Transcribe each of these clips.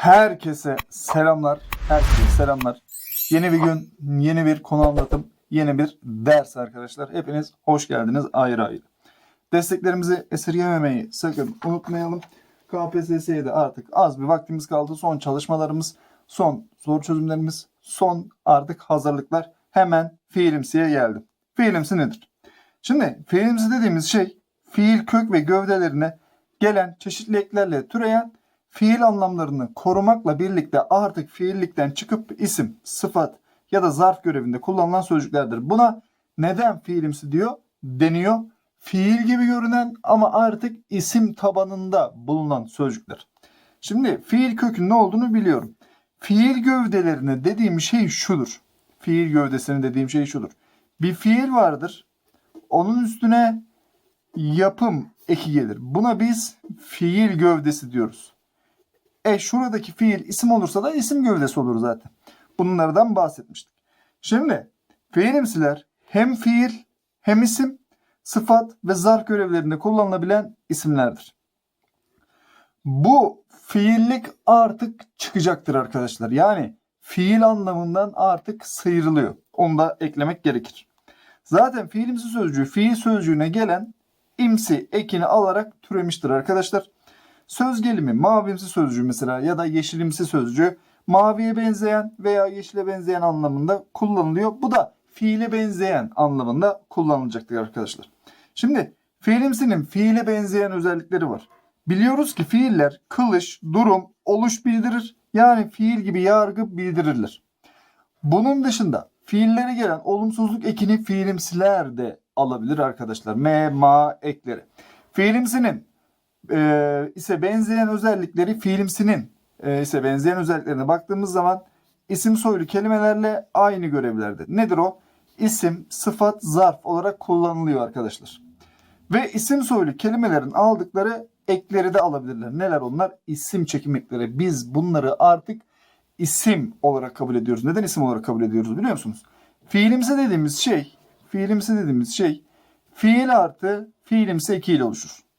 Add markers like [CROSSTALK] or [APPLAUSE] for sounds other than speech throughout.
Herkese selamlar. Herkese selamlar. Yeni bir gün, yeni bir konu anlatım, yeni bir ders arkadaşlar. Hepiniz hoş geldiniz ayrı ayrı. Desteklerimizi esirgememeyi sakın unutmayalım. KPSS'ye de artık az bir vaktimiz kaldı. Son çalışmalarımız, son soru çözümlerimiz, son artık hazırlıklar. Hemen fiilimsiye geldim. Fiilimsi nedir? Şimdi fiilimsi dediğimiz şey fiil kök ve gövdelerine gelen çeşitli eklerle türeyen fiil anlamlarını korumakla birlikte artık fiillikten çıkıp isim, sıfat ya da zarf görevinde kullanılan sözcüklerdir. Buna neden fiilimsi diyor deniyor. Fiil gibi görünen ama artık isim tabanında bulunan sözcükler. Şimdi fiil kökün ne olduğunu biliyorum. Fiil gövdelerine dediğim şey şudur. Fiil gövdesini dediğim şey şudur. Bir fiil vardır. Onun üstüne yapım eki gelir. Buna biz fiil gövdesi diyoruz. E şuradaki fiil isim olursa da isim gövdesi olur zaten. Bunlardan bahsetmiştik. Şimdi fiilimsiler hem fiil hem isim, sıfat ve zarf görevlerinde kullanılabilen isimlerdir. Bu fiillik artık çıkacaktır arkadaşlar. Yani fiil anlamından artık sıyrılıyor. Onu da eklemek gerekir. Zaten fiilimsi sözcüğü fiil sözcüğüne gelen imsi ekini alarak türemiştir arkadaşlar. Söz gelimi mavimsi sözcüğü mesela ya da yeşilimsi sözcüğü maviye benzeyen veya yeşile benzeyen anlamında kullanılıyor. Bu da fiile benzeyen anlamında kullanılacaktır arkadaşlar. Şimdi fiilimsinin fiile benzeyen özellikleri var. Biliyoruz ki fiiller kılış, durum, oluş bildirir. Yani fiil gibi yargı bildirirler. Bunun dışında fiillere gelen olumsuzluk ekini fiilimsiler de alabilir arkadaşlar. M, ma ekleri. Fiilimsinin e, ise benzeyen özellikleri fiilimsinin e, ise benzeyen özelliklerine baktığımız zaman isim soylu kelimelerle aynı görevlerde. Nedir o? İsim, sıfat, zarf olarak kullanılıyor arkadaşlar. Ve isim soylu kelimelerin aldıkları ekleri de alabilirler. Neler onlar? İsim çekim ekleri. Biz bunları artık isim olarak kabul ediyoruz. Neden isim olarak kabul ediyoruz biliyor musunuz? Fiilimsi dediğimiz şey, fiilimsi dediğimiz şey fiil artı fiilimsi ekiyle oluşur.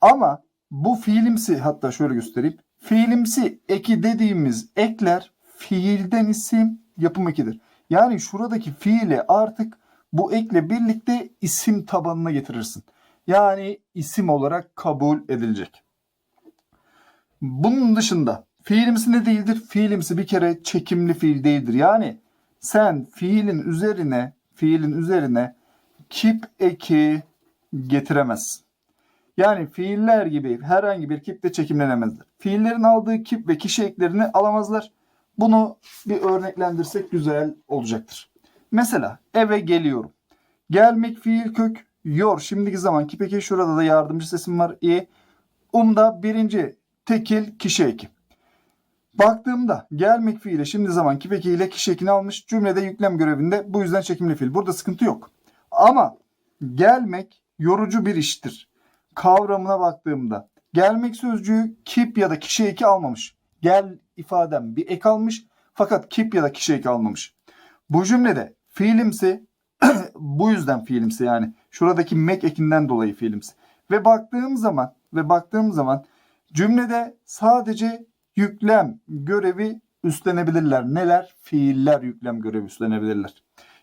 Ama bu fiilimsi hatta şöyle göstereyim. Fiilimsi eki dediğimiz ekler fiilden isim yapım ekidir. Yani şuradaki fiili artık bu ekle birlikte isim tabanına getirirsin. Yani isim olarak kabul edilecek. Bunun dışında fiilimsi ne değildir? Fiilimsi bir kere çekimli fiil değildir. Yani sen fiilin üzerine fiilin üzerine kip eki getiremezsin. Yani fiiller gibi herhangi bir kiple çekimlenemezler. Fiillerin aldığı kip ve kişi eklerini alamazlar. Bunu bir örneklendirsek güzel olacaktır. Mesela eve geliyorum. Gelmek fiil kök yor. Şimdiki zaman kip eki şurada da yardımcı sesim var. i. Umda birinci tekil kişi eki. Baktığımda gelmek fiili şimdi zaman kip eki ile kişi ekini almış. Cümlede yüklem görevinde bu yüzden çekimli fiil. Burada sıkıntı yok. Ama gelmek yorucu bir iştir kavramına baktığımda gelmek sözcüğü kip ya da kişi eki almamış. Gel ifadem bir ek almış fakat kip ya da kişi eki almamış. Bu cümlede fiilimsi [CLEARS THROAT] bu yüzden fiilimsi yani şuradaki mek ekinden dolayı fiilimsi. Ve baktığım zaman ve baktığım zaman cümlede sadece yüklem görevi üstlenebilirler. Neler? Fiiller yüklem görevi üstlenebilirler.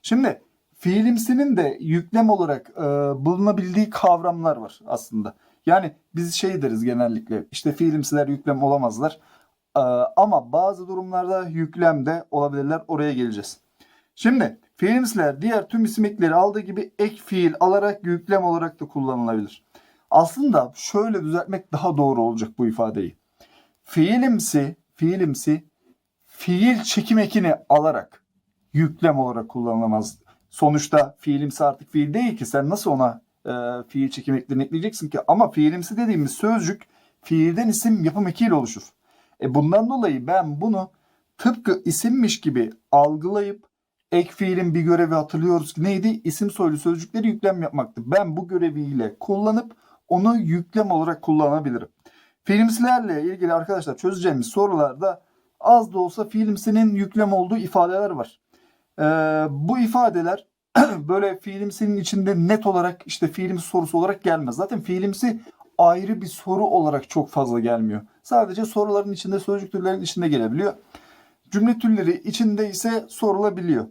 Şimdi fiilimsinin de yüklem olarak e, bulunabildiği kavramlar var aslında. Yani biz şey deriz genellikle işte fiilimsiler yüklem olamazlar. E, ama bazı durumlarda yüklem de olabilirler. Oraya geleceğiz. Şimdi fiilimsiler diğer tüm isim ekleri aldığı gibi ek fiil alarak yüklem olarak da kullanılabilir. Aslında şöyle düzeltmek daha doğru olacak bu ifadeyi. Fiilimsi, fiilimsi fiil çekim ekini alarak yüklem olarak kullanılamaz sonuçta fiilimsi artık fiil değil ki. Sen nasıl ona e, fiil çekim eklerini ekleyeceksin ki? Ama fiilimsi dediğimiz sözcük fiilden isim yapım ekiyle oluşur. E bundan dolayı ben bunu tıpkı isimmiş gibi algılayıp ek fiilin bir görevi hatırlıyoruz ki neydi? İsim soylu sözcükleri yüklem yapmaktı. Ben bu göreviyle kullanıp onu yüklem olarak kullanabilirim. Fiilimsilerle ilgili arkadaşlar çözeceğimiz sorularda az da olsa fiilimsinin yüklem olduğu ifadeler var. Ee, bu ifadeler [CLEARS THROAT] böyle fiilimsinin içinde net olarak işte fiilimsi sorusu olarak gelmez. Zaten fiilimsi ayrı bir soru olarak çok fazla gelmiyor. Sadece soruların içinde, sözcük türlerinin içinde gelebiliyor. Cümle türleri içinde ise sorulabiliyor.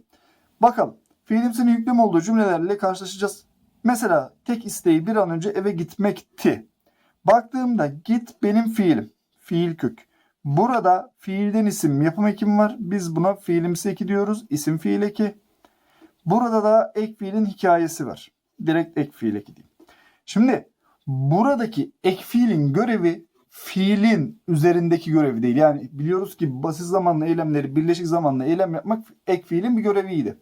Bakalım. Fiilimsinin yüklem olduğu cümlelerle karşılaşacağız. Mesela tek isteği bir an önce eve gitmekti. Baktığımda git benim fiilim. Fiil kök. Burada fiilden isim yapım ekim var. Biz buna fiilimsi eki diyoruz. İsim fiil eki. Burada da ek fiilin hikayesi var. Direkt ek fiil eki diyeyim. Şimdi buradaki ek fiilin görevi fiilin üzerindeki görevi değil. Yani biliyoruz ki basit zamanlı eylemleri birleşik zamanlı eylem yapmak ek fiilin bir göreviydi.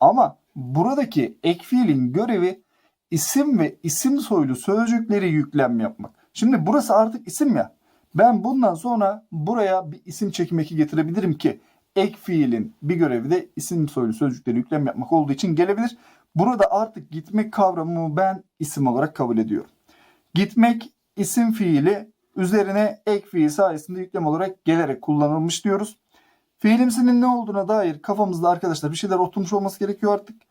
Ama buradaki ek fiilin görevi isim ve isim soylu sözcükleri yüklem yapmak. Şimdi burası artık isim ya. Ben bundan sonra buraya bir isim çekim eki getirebilirim ki ek fiilin bir görevi de isim soylu sözcükleri yüklem yapmak olduğu için gelebilir. Burada artık gitmek kavramımı ben isim olarak kabul ediyorum. Gitmek isim fiili üzerine ek fiil sayesinde yüklem olarak gelerek kullanılmış diyoruz. Fiilimsinin ne olduğuna dair kafamızda arkadaşlar bir şeyler oturmuş olması gerekiyor artık.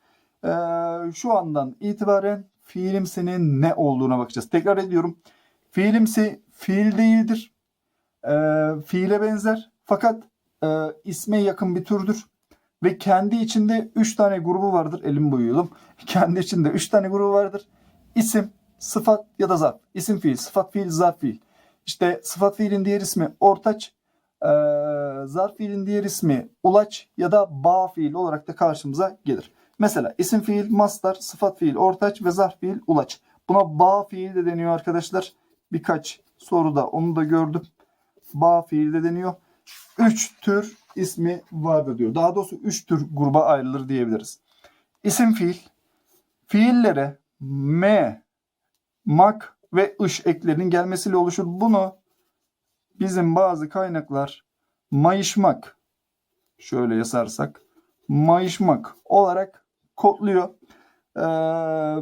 Ee, şu andan itibaren fiilimsinin ne olduğuna bakacağız. Tekrar ediyorum. Fiilimsi fiil değildir. Ee, fiile benzer fakat e, isme yakın bir türdür. Ve kendi içinde 3 tane grubu vardır. Elim boyuyordum. [LAUGHS] Kendi içinde 3 tane grubu vardır. İsim, sıfat ya da zarf. İsim fiil, sıfat fiil, zarf fiil. İşte sıfat fiilin diğer ismi ortaç, e, zarf fiilin diğer ismi ulaç ya da bağ fiil olarak da karşımıza gelir. Mesela isim fiil mastar, sıfat fiil ortaç ve zarf fiil ulaç. Buna bağ fiil de deniyor arkadaşlar. Birkaç soruda onu da gördüm. Bağ fiil de deniyor. Üç tür ismi vardır diyor. Daha doğrusu üç tür gruba ayrılır diyebiliriz. İsim fiil, fiillere m, mak ve ış eklerinin gelmesiyle oluşur. Bunu bizim bazı kaynaklar mayışmak şöyle yazarsak mayışmak olarak kodluyor. Ee,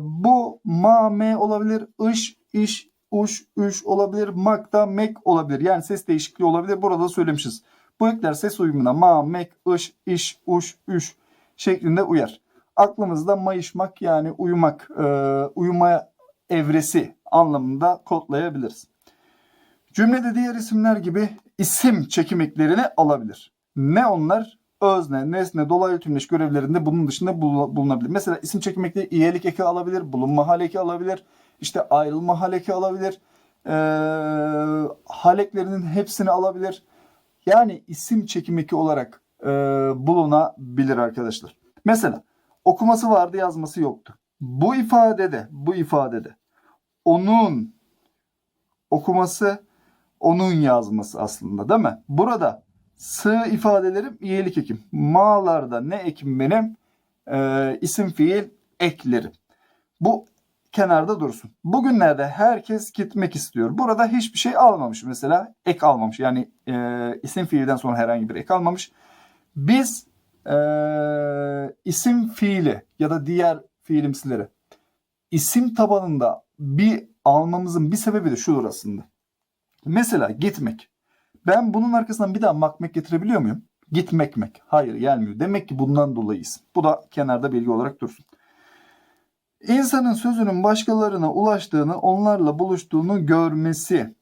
bu ma me olabilir, ış, iş, uş, üş olabilir, mak da mek olabilir. Yani ses değişikliği olabilir. Burada da söylemişiz. Bu ekler ses uyumuna ma, mek, ış, iş, uş, üş şeklinde uyar. Aklımızda mayışmak yani uyumak, e, uyumaya evresi anlamında kodlayabiliriz. Cümlede diğer isimler gibi isim çekim eklerini alabilir. Ne onlar? Özne, nesne, dolaylı tümleş görevlerinde bunun dışında bulunabilir. Mesela isim çekim ekleri iyelik eki alabilir, bulunma hal eki alabilir, işte ayrılma hal eki alabilir, ee, hal eklerinin hepsini alabilir. Yani isim çekim eki olarak e, bulunabilir arkadaşlar. Mesela okuması vardı yazması yoktu. Bu ifadede, bu ifadede onun okuması, onun yazması aslında değil mi? Burada sığ ifadelerim iyilik ekim. Ma'larda ne ekim benim? Ee, isim fiil eklerim. Bu kenarda dursun. Bugünlerde herkes gitmek istiyor. Burada hiçbir şey almamış mesela. Ek almamış. Yani e, isim fiilden sonra herhangi bir ek almamış. Biz e, isim fiili ya da diğer fiilimsileri isim tabanında bir almamızın bir sebebi de şu aslında. Mesela gitmek. Ben bunun arkasından bir daha makmek getirebiliyor muyum? Gitmek mek. Hayır gelmiyor. Demek ki bundan dolayıyız. Bu da kenarda bilgi olarak dursun. İnsanın sözünün başkalarına ulaştığını, onlarla buluştuğunu görmesi.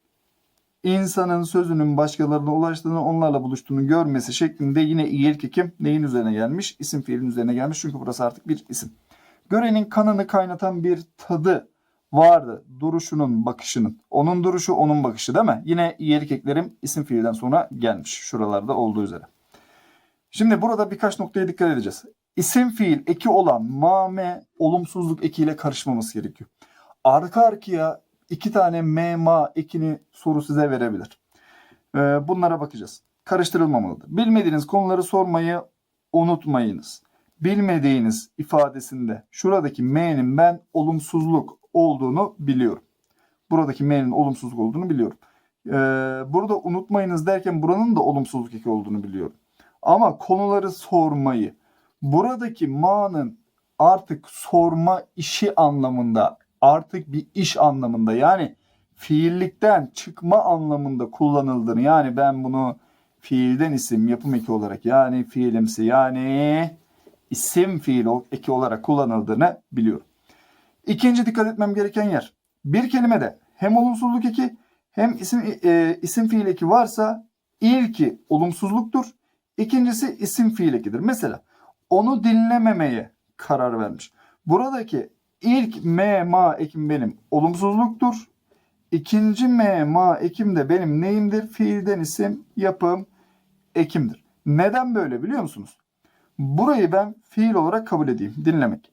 İnsanın sözünün başkalarına ulaştığını, onlarla buluştuğunu görmesi şeklinde yine iyilik ekim neyin üzerine gelmiş? İsim fiilin üzerine gelmiş. Çünkü burası artık bir isim. Görenin kanını kaynatan bir tadı vardı. Duruşunun, bakışının. Onun duruşu, onun bakışı değil mi? Yine iyilik eklerim isim fiilden sonra gelmiş. Şuralarda olduğu üzere. Şimdi burada birkaç noktaya dikkat edeceğiz. İsim fiil eki olan mame olumsuzluk ekiyle karışmaması gerekiyor. Arka arkaya iki tane me ma ekini soru size verebilir. Ee, bunlara bakacağız. Karıştırılmamalıdır. Bilmediğiniz konuları sormayı unutmayınız. Bilmediğiniz ifadesinde şuradaki m'nin ben olumsuzluk olduğunu biliyorum. Buradaki m'nin olumsuzluk olduğunu biliyorum. Ee, burada unutmayınız derken buranın da olumsuzluk eki olduğunu biliyorum. Ama konuları sormayı, buradaki ma'nın artık sorma işi anlamında, artık bir iş anlamında yani fiillikten çıkma anlamında kullanıldığını yani ben bunu fiilden isim yapım eki olarak yani fiilimsi yani isim fiil eki olarak kullanıldığını biliyorum. İkinci dikkat etmem gereken yer. Bir kelimede hem olumsuzluk eki hem isim e, isim fiil eki varsa ilki olumsuzluktur. İkincisi isim fiil ekidir. Mesela onu dinlememeye karar vermiş. Buradaki ilk m ma ekim benim olumsuzluktur. İkinci m ma ekim de benim neyimdir? Fiilden isim yapım ekimdir. Neden böyle biliyor musunuz? Burayı ben fiil olarak kabul edeyim. Dinlemek.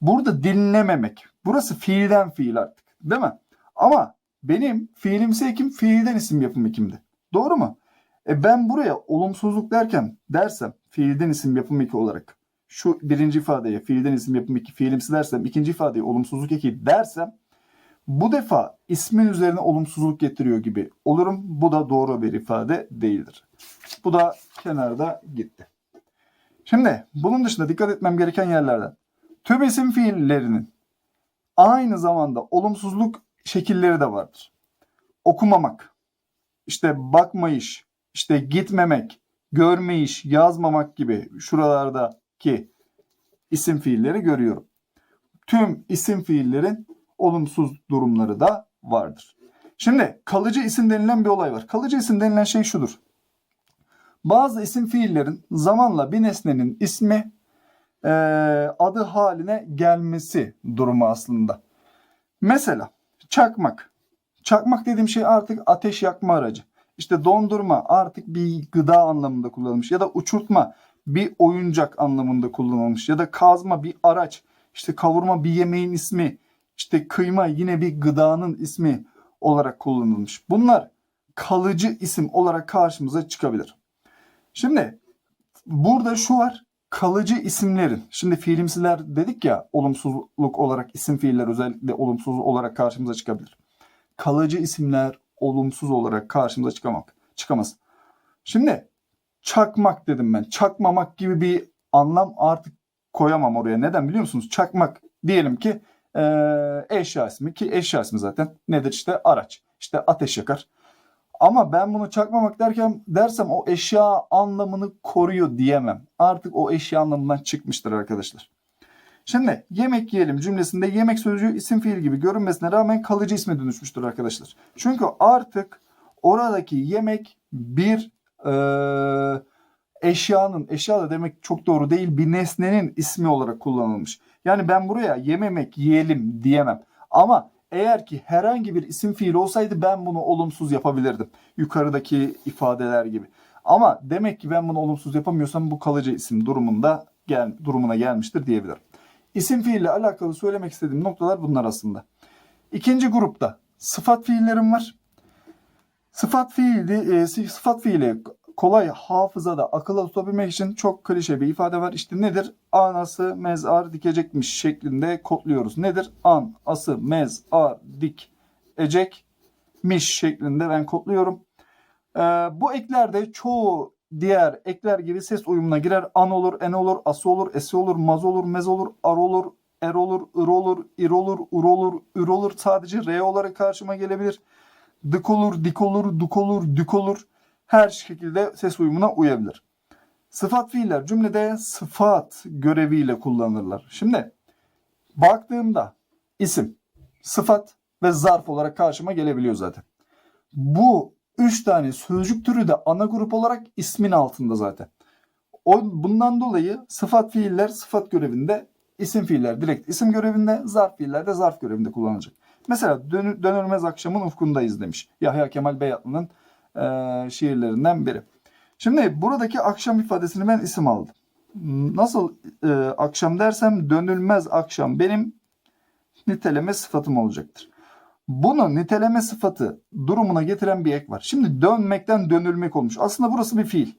Burada dinlememek. Burası fiilden fiil artık. Değil mi? Ama benim fiilimsi ekim fiilden isim yapım ekimdi. Doğru mu? E ben buraya olumsuzluk derken dersem fiilden isim yapım eki olarak şu birinci ifadeye fiilden isim yapım eki fiilimsi dersem ikinci ifadeye olumsuzluk eki dersem bu defa ismin üzerine olumsuzluk getiriyor gibi olurum. Bu da doğru bir ifade değildir. Bu da kenarda gitti. Şimdi bunun dışında dikkat etmem gereken yerlerden. Tüm isim fiillerinin aynı zamanda olumsuzluk şekilleri de vardır. Okumamak, işte bakmayış, işte gitmemek, görmeyiş, yazmamak gibi şuralardaki isim fiilleri görüyorum. Tüm isim fiillerin olumsuz durumları da vardır. Şimdi kalıcı isim denilen bir olay var. Kalıcı isim denilen şey şudur. Bazı isim fiillerin zamanla bir nesnenin ismi e, adı haline gelmesi durumu aslında. Mesela çakmak. Çakmak dediğim şey artık ateş yakma aracı. İşte dondurma artık bir gıda anlamında kullanılmış ya da uçurtma bir oyuncak anlamında kullanılmış ya da kazma bir araç. İşte kavurma bir yemeğin ismi. İşte kıyma yine bir gıdanın ismi olarak kullanılmış. Bunlar kalıcı isim olarak karşımıza çıkabilir. Şimdi burada şu var. Kalıcı isimlerin. Şimdi fiilimsiler dedik ya olumsuzluk olarak isim fiiller özellikle olumsuz olarak karşımıza çıkabilir. Kalıcı isimler olumsuz olarak karşımıza çıkamak, çıkamaz. Şimdi çakmak dedim ben. Çakmamak gibi bir anlam artık koyamam oraya. Neden biliyor musunuz? Çakmak diyelim ki e, eşya ismi ki eşya ismi zaten nedir işte araç. İşte ateş yakar. Ama ben bunu çakmamak derken dersem o eşya anlamını koruyor diyemem. Artık o eşya anlamından çıkmıştır arkadaşlar. Şimdi yemek yiyelim cümlesinde yemek sözcüğü isim fiil gibi görünmesine rağmen kalıcı isme dönüşmüştür arkadaşlar. Çünkü artık oradaki yemek bir e, eşyanın, eşya da demek çok doğru değil bir nesnenin ismi olarak kullanılmış. Yani ben buraya yememek yiyelim diyemem. Ama eğer ki herhangi bir isim fiil olsaydı ben bunu olumsuz yapabilirdim. Yukarıdaki ifadeler gibi. Ama demek ki ben bunu olumsuz yapamıyorsam bu kalıcı isim durumunda gel, durumuna gelmiştir diyebilirim. İsim fiille alakalı söylemek istediğim noktalar bunlar aslında. İkinci grupta sıfat fiillerim var. Sıfat fiili, e, sıfat fiili kolay hafızada akılla tutabilmek için çok klişe bir ifade var. İşte nedir? Anası mezar dikecekmiş şeklinde kodluyoruz. Nedir? An, ası, mezar, dik, ecekmiş şeklinde ben kodluyorum. Ee, bu eklerde çoğu diğer ekler gibi ses uyumuna girer. An olur, en olur, ası olur, esi olur, maz olur, mez olur, ar olur, er olur, ır olur, ir olur, ur olur, ür olur. Sadece R olarak karşıma gelebilir. Dık olur, dik olur, duk olur, dük olur. Her şekilde ses uyumuna uyabilir. Sıfat fiiller cümlede sıfat göreviyle kullanılırlar. Şimdi baktığımda isim, sıfat ve zarf olarak karşıma gelebiliyor zaten. Bu üç tane sözcük türü de ana grup olarak ismin altında zaten. O, bundan dolayı sıfat fiiller sıfat görevinde, isim fiiller direkt isim görevinde, zarf fiiller de zarf görevinde kullanılacak. Mesela dön, Dönülmez Akşamın Ufkundayız demiş. Yahya Kemal Beyatlı'nın e, şiirlerinden biri. Şimdi buradaki akşam ifadesini ben isim aldım. Nasıl e, akşam dersem dönülmez akşam benim niteleme sıfatım olacaktır. Bunu niteleme sıfatı durumuna getiren bir ek var. Şimdi dönmekten dönülmek olmuş. Aslında burası bir fiil.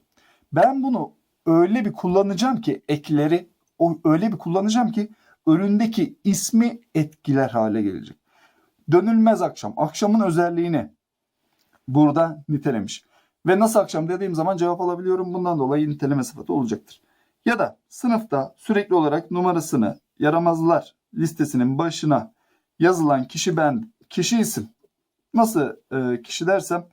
Ben bunu öyle bir kullanacağım ki ekleri öyle bir kullanacağım ki önündeki ismi etkiler hale gelecek. Dönülmez akşam. Akşamın özelliğini burada nitelemiş. Ve nasıl akşam dediğim zaman cevap alabiliyorum. Bundan dolayı niteleme sıfatı olacaktır. Ya da sınıfta sürekli olarak numarasını yaramazlar listesinin başına yazılan kişi ben, kişi isim. Nasıl e, kişi dersem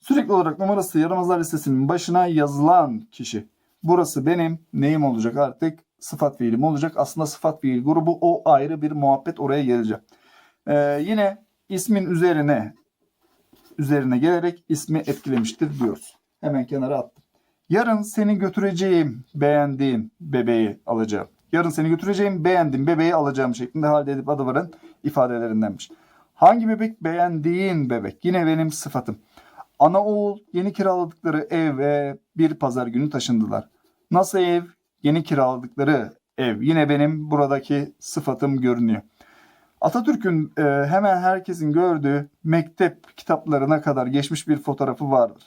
sürekli olarak numarası yaramazlar listesinin başına yazılan kişi. Burası benim neyim olacak artık? Sıfat fiilim olacak. Aslında sıfat fiil grubu o ayrı bir muhabbet oraya geleceğim. Ee, yine ismin üzerine üzerine gelerek ismi etkilemiştir diyoruz. Hemen kenara attım. Yarın seni götüreceğim, beğendiğim bebeği alacağım. Yarın seni götüreceğim, beğendiğim bebeği alacağım şeklinde halde edip adı varın ifadelerindenmiş. Hangi bebek? Beğendiğin bebek. Yine benim sıfatım. Ana oğul yeni kiraladıkları eve bir pazar günü taşındılar. Nasıl ev? Yeni kiraladıkları ev. Yine benim buradaki sıfatım görünüyor. Atatürk'ün e, hemen herkesin gördüğü mektep kitaplarına kadar geçmiş bir fotoğrafı vardır.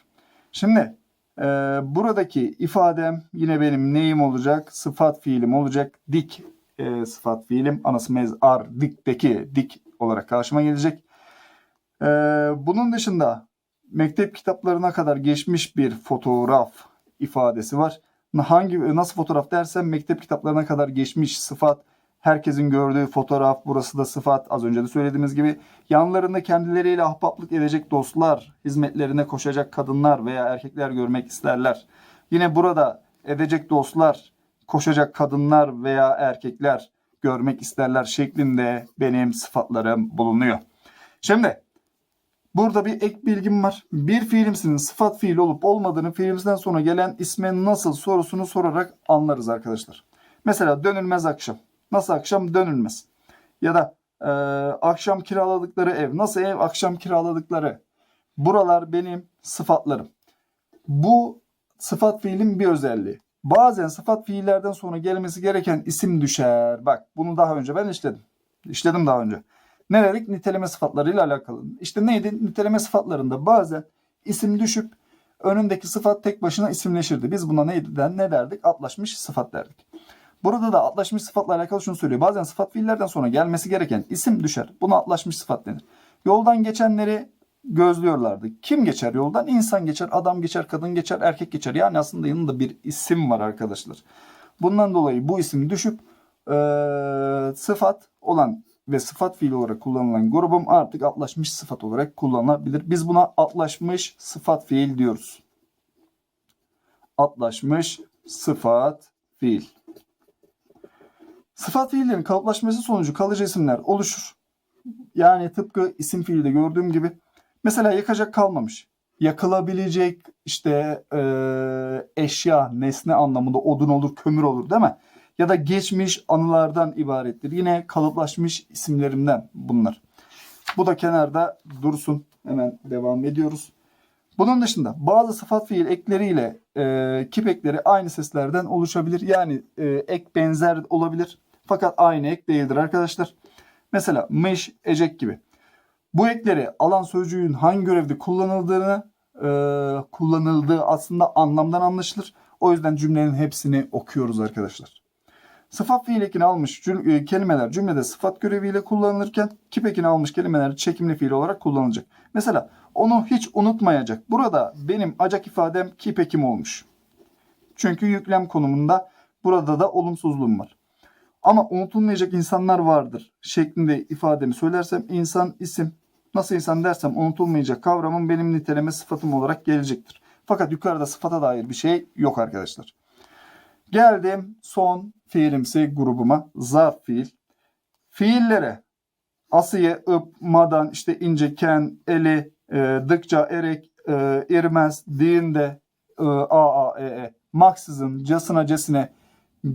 Şimdi e, buradaki ifadem yine benim neyim olacak? Sıfat fiilim olacak. Dik e, sıfat fiilim. Anası mezar dikteki dik olarak karşıma gelecek. E, bunun dışında mektep kitaplarına kadar geçmiş bir fotoğraf ifadesi var. Hangi nasıl fotoğraf dersem mektep kitaplarına kadar geçmiş sıfat herkesin gördüğü fotoğraf burası da sıfat az önce de söylediğimiz gibi yanlarında kendileriyle ahbaplık edecek dostlar hizmetlerine koşacak kadınlar veya erkekler görmek isterler. Yine burada edecek dostlar koşacak kadınlar veya erkekler görmek isterler şeklinde benim sıfatlarım bulunuyor. Şimdi Burada bir ek bilgim var. Bir fiilimsinin sıfat fiil olup olmadığını fiilimizden sonra gelen isme nasıl sorusunu sorarak anlarız arkadaşlar. Mesela dönülmez akşam. Nasıl akşam dönülmez. Ya da e, akşam kiraladıkları ev. Nasıl ev akşam kiraladıkları. Buralar benim sıfatlarım. Bu sıfat fiilin bir özelliği. Bazen sıfat fiillerden sonra gelmesi gereken isim düşer. Bak bunu daha önce ben işledim. İşledim daha önce. Ne dedik? Niteleme sıfatlarıyla alakalı. İşte neydi? Niteleme sıfatlarında bazen isim düşüp önündeki sıfat tek başına isimleşirdi. Biz buna neydi den ne derdik? Atlaşmış sıfat derdik. Burada da atlaşmış sıfatla alakalı şunu söylüyor. Bazen sıfat fiillerden sonra gelmesi gereken isim düşer. Buna atlaşmış sıfat denir. Yoldan geçenleri gözlüyorlardı. Kim geçer yoldan? İnsan geçer, adam geçer, kadın geçer, erkek geçer. Yani aslında yanında bir isim var arkadaşlar. Bundan dolayı bu isim düşüp e, sıfat olan ve sıfat fiili olarak kullanılan grubum artık atlaşmış sıfat olarak kullanılabilir. Biz buna atlaşmış sıfat fiil diyoruz. Atlaşmış sıfat fiil. Sıfat fiillerin kalıplaşması sonucu kalıcı isimler oluşur. Yani tıpkı isim fiilde gördüğüm gibi. Mesela yakacak kalmamış. Yakılabilecek işte e, eşya, nesne anlamında odun olur, kömür olur değil mi? Ya da geçmiş anılardan ibarettir. Yine kalıplaşmış isimlerimden bunlar. Bu da kenarda dursun. Hemen devam ediyoruz. Bunun dışında bazı sıfat fiil ekleriyle e, kip ekleri aynı seslerden oluşabilir. Yani e, ek benzer olabilir. Fakat aynı ek değildir arkadaşlar. Mesela mış, ecek gibi. Bu ekleri alan sözcüğün hangi görevde kullanıldığını e, kullanıldığı aslında anlamdan anlaşılır. O yüzden cümlenin hepsini okuyoruz arkadaşlar. Sıfat fiil ekini almış cüm- e, kelimeler cümlede sıfat göreviyle kullanılırken kip ekini almış kelimeler çekimli fiil olarak kullanılacak. Mesela onu hiç unutmayacak. Burada benim acak ifadem kip ekim olmuş. Çünkü yüklem konumunda burada da olumsuzluğum var. Ama unutulmayacak insanlar vardır şeklinde ifademi söylersem insan isim. Nasıl insan dersem unutulmayacak kavramın benim niteleme sıfatım olarak gelecektir. Fakat yukarıda sıfata dair bir şey yok arkadaşlar. Geldim son fiilimsi grubuma zarf fiil. Fiillere asıye, ıp, madan, işte ince, ken, eli, e, dıkça, erek, e, irmez, diğinde, e, a, a, e, e, maksızın, casına, cesine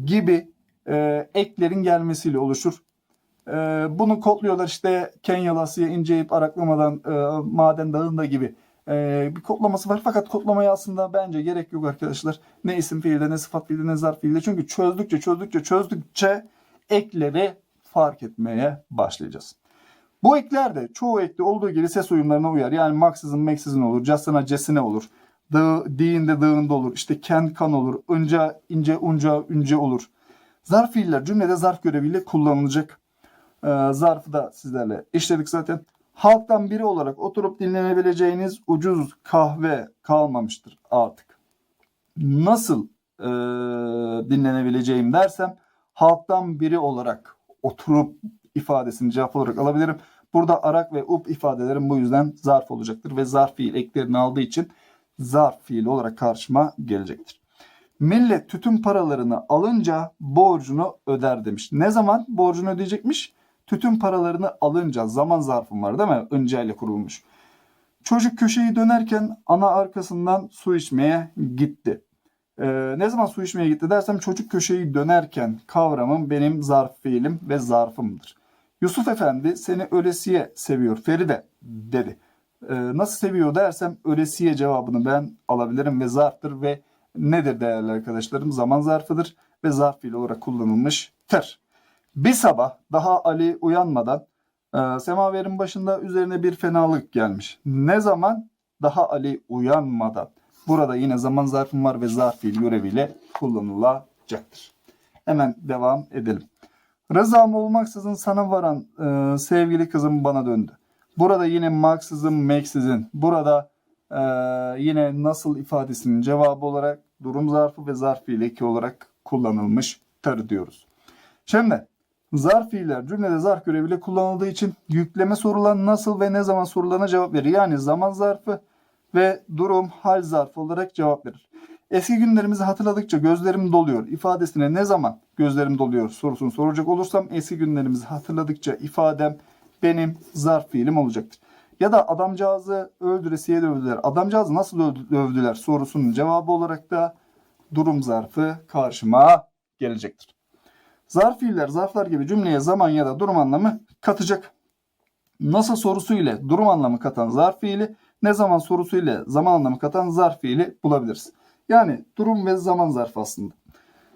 gibi e, eklerin gelmesiyle oluşur. E, bunu kodluyorlar işte Kenyalı asıya ince ip araklamadan e, maden dağında gibi e, bir kodlaması var. Fakat kodlamaya aslında bence gerek yok arkadaşlar. Ne isim fiilde ne sıfat fiilde ne zarf fiilde. Çünkü çözdükçe çözdükçe çözdükçe ekleri fark etmeye başlayacağız. Bu ekler de çoğu ekli olduğu gibi ses uyumlarına uyar. Yani maksızın meksizin olur, casına cesine olur. Dı, diğinde dığında olur. İşte ken kan olur. Önce ince unca ünce olur. Zarf fiiller cümlede zarf göreviyle kullanılacak. Ee, zarfı da sizlerle işledik zaten. Halktan biri olarak oturup dinlenebileceğiniz ucuz kahve kalmamıştır artık. Nasıl e, dinlenebileceğim dersem halktan biri olarak oturup ifadesini cevap olarak alabilirim. Burada arak ve up ifadelerim bu yüzden zarf olacaktır ve zarf fiil eklerini aldığı için zarf fiil olarak karşıma gelecektir. Millet tütün paralarını alınca borcunu öder demiş. Ne zaman borcunu ödeyecekmiş? tütün paralarını alınca zaman zarfım var değil mi? Önce ile kurulmuş. Çocuk köşeyi dönerken ana arkasından su içmeye gitti. Ee, ne zaman su içmeye gitti dersem çocuk köşeyi dönerken kavramım benim zarf fiilim ve zarfımdır. Yusuf Efendi seni ölesiye seviyor Feride dedi. Ee, nasıl seviyor dersem ölesiye cevabını ben alabilirim ve zarftır ve nedir değerli arkadaşlarım? Zaman zarfıdır ve zarf fiili olarak kullanılmıştır. Bir sabah daha Ali uyanmadan e, semaverin başında üzerine bir fenalık gelmiş. Ne zaman? Daha Ali uyanmadan. Burada yine zaman zarfım var ve zarf fiil göreviyle kullanılacaktır. Hemen devam edelim. Rızam olmaksızın sana varan e, sevgili kızım bana döndü. Burada yine maksızın meksizin. Burada e, yine nasıl ifadesinin cevabı olarak durum zarfı ve zarf fiili eki olarak kullanılmıştır diyoruz. Şimdi zarf fiiller cümlede zarf göreviyle kullanıldığı için yükleme sorulan nasıl ve ne zaman sorularına cevap verir. Yani zaman zarfı ve durum hal zarfı olarak cevap verir. Eski günlerimizi hatırladıkça gözlerim doluyor ifadesine ne zaman gözlerim doluyor sorusunu soracak olursam eski günlerimizi hatırladıkça ifadem benim zarf fiilim olacaktır. Ya da adamcağızı öldüresiye dövdüler. Adamcağızı nasıl dövdüler sorusunun cevabı olarak da durum zarfı karşıma gelecektir. Zarf fiiller zarflar gibi cümleye zaman ya da durum anlamı katacak. Nasıl sorusu ile durum anlamı katan zarf fiili, ne zaman sorusu ile zaman anlamı katan zarf fiili bulabiliriz. Yani durum ve zaman zarfı aslında.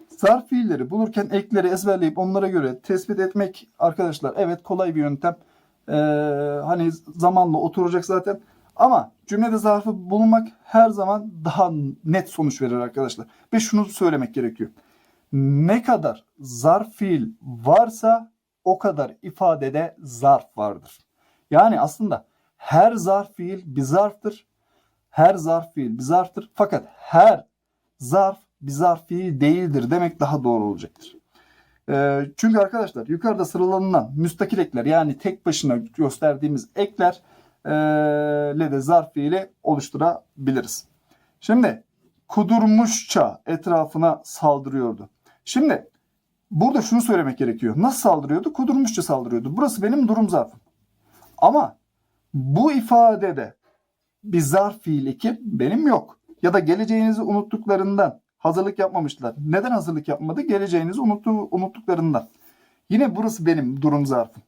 Zarf fiilleri bulurken ekleri ezberleyip onlara göre tespit etmek arkadaşlar evet kolay bir yöntem. Ee, hani zamanla oturacak zaten. Ama cümlede zarfı bulmak her zaman daha net sonuç verir arkadaşlar. Ve şunu söylemek gerekiyor. Ne kadar zarf fiil varsa o kadar ifadede zarf vardır. Yani aslında her zarf fiil bir zarftır. Her zarf fiil bir zarftır. Fakat her zarf bir zarf fiil değildir demek daha doğru olacaktır. Ee, çünkü arkadaşlar yukarıda sıralanılan müstakil ekler yani tek başına gösterdiğimiz ekler e, ile de zarf fiili oluşturabiliriz. Şimdi kudurmuşça etrafına saldırıyordu. Şimdi burada şunu söylemek gerekiyor. Nasıl saldırıyordu? Kudurmuşça saldırıyordu. Burası benim durum zarfım. Ama bu ifadede bir zarf fiil eki benim yok. Ya da geleceğinizi unuttuklarından hazırlık yapmamışlar. Neden hazırlık yapmadı? Geleceğinizi unuttu, unuttuklarından. Yine burası benim durum zarfım.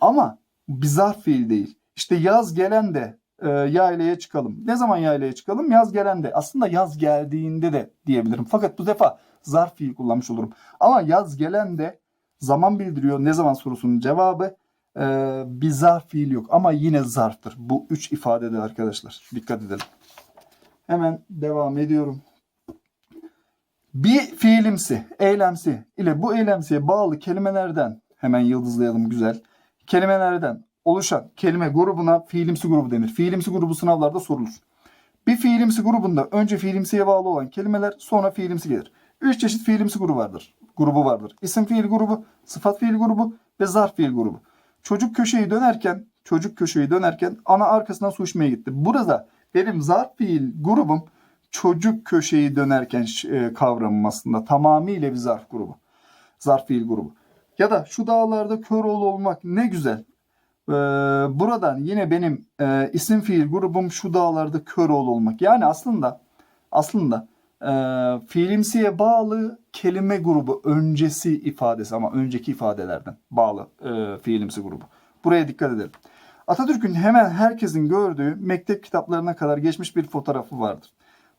Ama bir zarf fiil değil. İşte yaz gelen de e, yaylaya çıkalım. Ne zaman yaylaya çıkalım? Yaz gelen de. Aslında yaz geldiğinde de diyebilirim. Fakat bu defa zarf fiil kullanmış olurum. Ama yaz gelen de zaman bildiriyor. Ne zaman sorusunun cevabı e, bir zarf fiil yok. Ama yine zarftır. Bu üç ifadede arkadaşlar. Dikkat edelim. Hemen devam ediyorum. Bir fiilimsi, eylemsi ile bu eylemsiye bağlı kelimelerden hemen yıldızlayalım güzel. Kelimelerden oluşan kelime grubuna fiilimsi grubu denir. Fiilimsi grubu sınavlarda sorulur. Bir fiilimsi grubunda önce fiilimsiye bağlı olan kelimeler sonra fiilimsi gelir. Üç çeşit fiilimsi grubu vardır. Grubu vardır. İsim fiil grubu, sıfat fiil grubu ve zarf fiil grubu. Çocuk köşeyi dönerken, çocuk köşeyi dönerken ana arkasından su içmeye gitti. Burada benim zarf fiil grubum çocuk köşeyi dönerken e, kavramım aslında tamamıyla bir zarf grubu. Zarf fiil grubu. Ya da şu dağlarda Köroğlu olmak ne güzel. Buradan yine benim e, isim fiil grubum şu dağlarda Köroğlu olmak. Yani aslında aslında e, fiilimsiye bağlı kelime grubu öncesi ifadesi ama önceki ifadelerden bağlı e, fiilimsi grubu. Buraya dikkat edelim. Atatürk'ün hemen herkesin gördüğü mektep kitaplarına kadar geçmiş bir fotoğrafı vardır.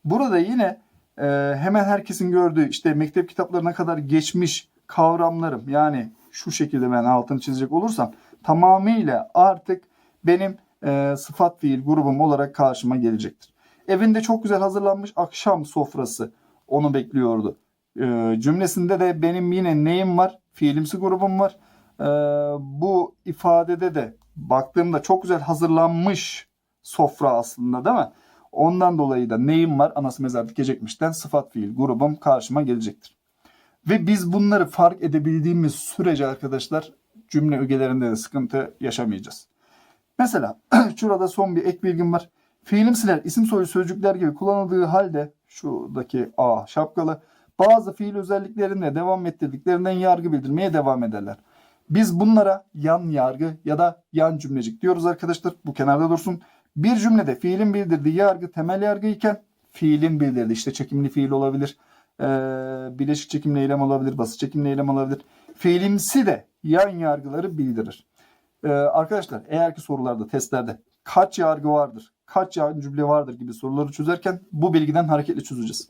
Burada yine e, hemen herkesin gördüğü işte mektep kitaplarına kadar geçmiş kavramlarım yani şu şekilde ben altını çizecek olursam tamamıyla artık benim e, sıfat fiil grubum olarak karşıma gelecektir. Evinde çok güzel hazırlanmış akşam sofrası onu bekliyordu. E, cümlesinde de benim yine neyim var? Fiilimsi grubum var. E, bu ifadede de baktığımda çok güzel hazırlanmış sofra aslında değil mi? Ondan dolayı da neyim var? Anası mezar dikecekmişten sıfat fiil grubum karşıma gelecektir. Ve biz bunları fark edebildiğimiz sürece arkadaşlar cümle ögelerinde de sıkıntı yaşamayacağız. Mesela [CLEARS THROAT] şurada son bir ek bilgim var. Fiilimsiler isim soyu sözcükler gibi kullanıldığı halde şuradaki A şapkalı bazı fiil özelliklerinde devam ettirdiklerinden yargı bildirmeye devam ederler. Biz bunlara yan yargı ya da yan cümlecik diyoruz arkadaşlar. Bu kenarda dursun. Bir cümlede fiilin bildirdiği yargı temel yargı iken fiilin bildirdiği işte çekimli fiil olabilir. Ee, bileşik çekimli eylem olabilir. Basit çekimli eylem olabilir. Fiilimsi de yan yargıları bildirir. Ee, arkadaşlar eğer ki sorularda, testlerde kaç yargı vardır, kaç yan cümle vardır gibi soruları çözerken bu bilgiden hareketle çözeceğiz.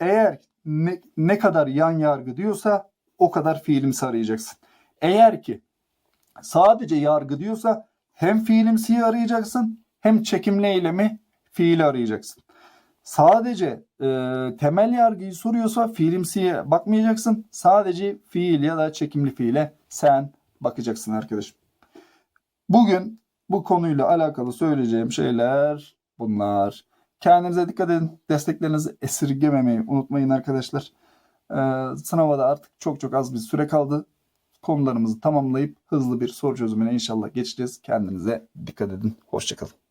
Eğer ne, ne kadar yan yargı diyorsa o kadar fiilimsi arayacaksın. Eğer ki sadece yargı diyorsa hem fiilimsiyi arayacaksın hem çekimli eylemi fiili arayacaksın. Sadece e, temel yargıyı soruyorsa fiilimsiye bakmayacaksın. Sadece fiil ya da çekimli fiile sen bakacaksın arkadaşım. Bugün bu konuyla alakalı söyleyeceğim şeyler bunlar. Kendinize dikkat edin. Desteklerinizi esirgememeyi unutmayın arkadaşlar. Ee, sınava da artık çok çok az bir süre kaldı. Konularımızı tamamlayıp hızlı bir soru çözümüne inşallah geçeceğiz. Kendinize dikkat edin. Hoşçakalın.